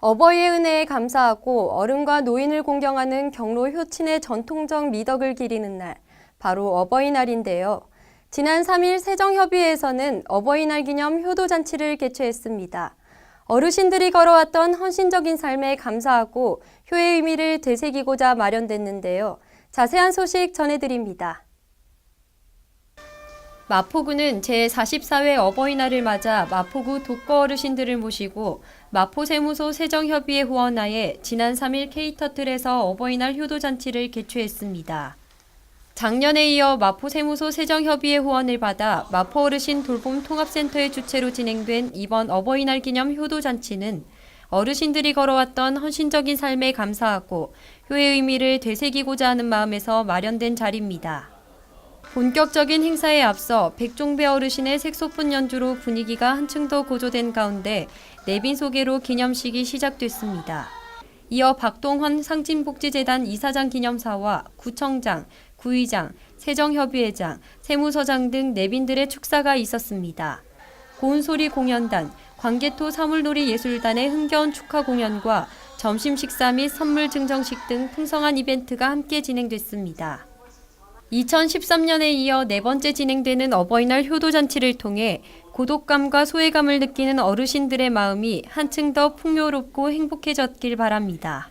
어버이의 은혜에 감사하고 어른과 노인을 공경하는 경로 효친의 전통적 미덕을 기리는 날, 바로 어버이날인데요. 지난 3일 세정협의회에서는 어버이날 기념 효도잔치를 개최했습니다. 어르신들이 걸어왔던 헌신적인 삶에 감사하고 효의 의미를 되새기고자 마련됐는데요. 자세한 소식 전해드립니다. 마포구는 제44회 어버이날을 맞아 마포구 독거 어르신들을 모시고 마포세무소 세정협의회 후원하에 지난 3일 K터틀에서 어버이날 효도잔치를 개최했습니다. 작년에 이어 마포세무소 세정협의회 후원을 받아 마포 어르신 돌봄 통합센터의 주최로 진행된 이번 어버이날 기념 효도잔치는 어르신들이 걸어왔던 헌신적인 삶에 감사하고 효의 의미를 되새기고자 하는 마음에서 마련된 자리입니다. 본격적인 행사에 앞서 백종배 어르신의 색소폰 연주로 분위기가 한층 더 고조된 가운데 내빈 소개로 기념식이 시작됐습니다. 이어 박동헌 상진복지재단 이사장 기념사와 구청장, 구의장, 세정협의회장, 세무서장 등 내빈들의 축사가 있었습니다. 고운소리 공연단, 광개토 사물놀이 예술단의 흥겨운 축하 공연과 점심 식사 및 선물 증정식 등 풍성한 이벤트가 함께 진행됐습니다. 2013년에 이어 네 번째 진행되는 어버이날 효도잔치를 통해 고독감과 소외감을 느끼는 어르신들의 마음이 한층 더 풍요롭고 행복해졌길 바랍니다.